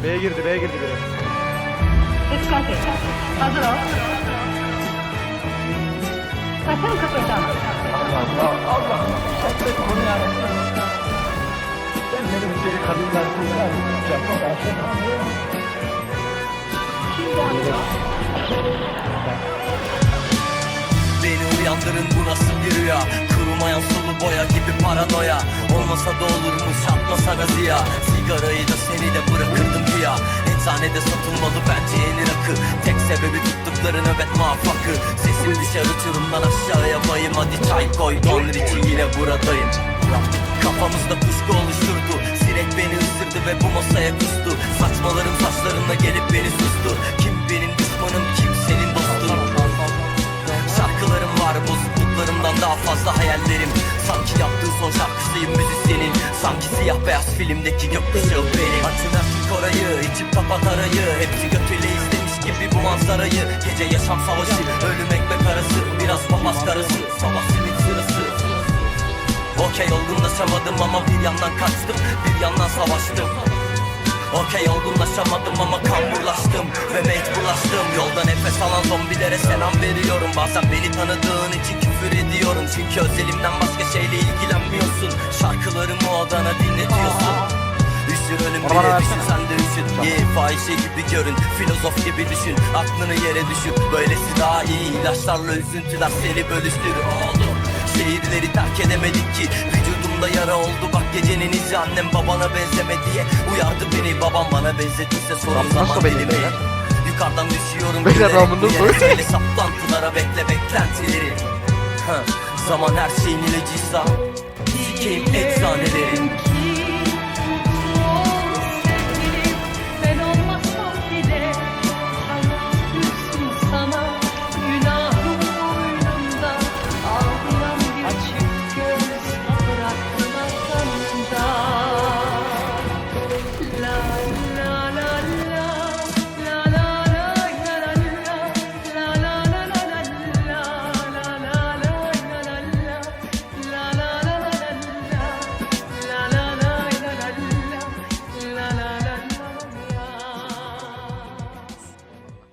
B'ye girdi B'ye girdi biri. Dikkat et. Hazır ol. Sakın kıpırdama. Beni uyandırın bu nasıl bir rüya Kurumayan sulu boya gibi paranoya Olmasa da olurmuş atmasa gazıya Sigarayı da seni de bırakırdım ya Eczanede satılmalı bence yeni rakı Tek sebebi tuttukları nöbet muvaffakı. Sesim düşer uçurumdan aşağıya bayım. Hadi çay koy don için yine buradayım. Kafamızda kuşku oluşturdu. Sinek beni ısırdı ve bu masaya kustu. Saçmalarım saçlarında gelip beni sustu. Kim benim daha fazla hayallerim. Sanki yaptığı son şarkısıyım müzisyenin Sanki siyah beyaz filmdeki gökkuşağı benim. Açın artık orayı içip kapat arayı. Hepsi götüyle izlemiş gibi bu manzarayı. Gece yaşam savaşı ölüm ekmek arası. Biraz papaz karası sabah simit sırası. Okey olgunlaşamadım ama bir yandan kaçtım Bir yandan savaştım. Okey olgunlaşamadım ama kamburlaştım Ve mecburlaştım. Yolda nefes alan zombilere selam veriyorum. Bazen beni tanıdığın Çünkü özelimden başka şeyle ilgilenmiyorsun. Şarkılarımı odana dinletiyorsun. Üşür Bana bile düşün sen de üşün Ye fahişe gibi görün Filozof gibi düşün. Aklını yere düşür Böylesi daha iyi ilaçlarla üzüntüler seni bölüştür oğlum Şehirleri terk edemedik ki. Vücudumda yara oldu bak gecenin izi Annem babana benzeme diye. Uyardı beni Babam bana Lan nasıl zaman dilimi? Yukarıdan düşüyorum Beyler, ben bunu Söyle saplantılara bekle beklentileri Zaman her şeyin ilacıysa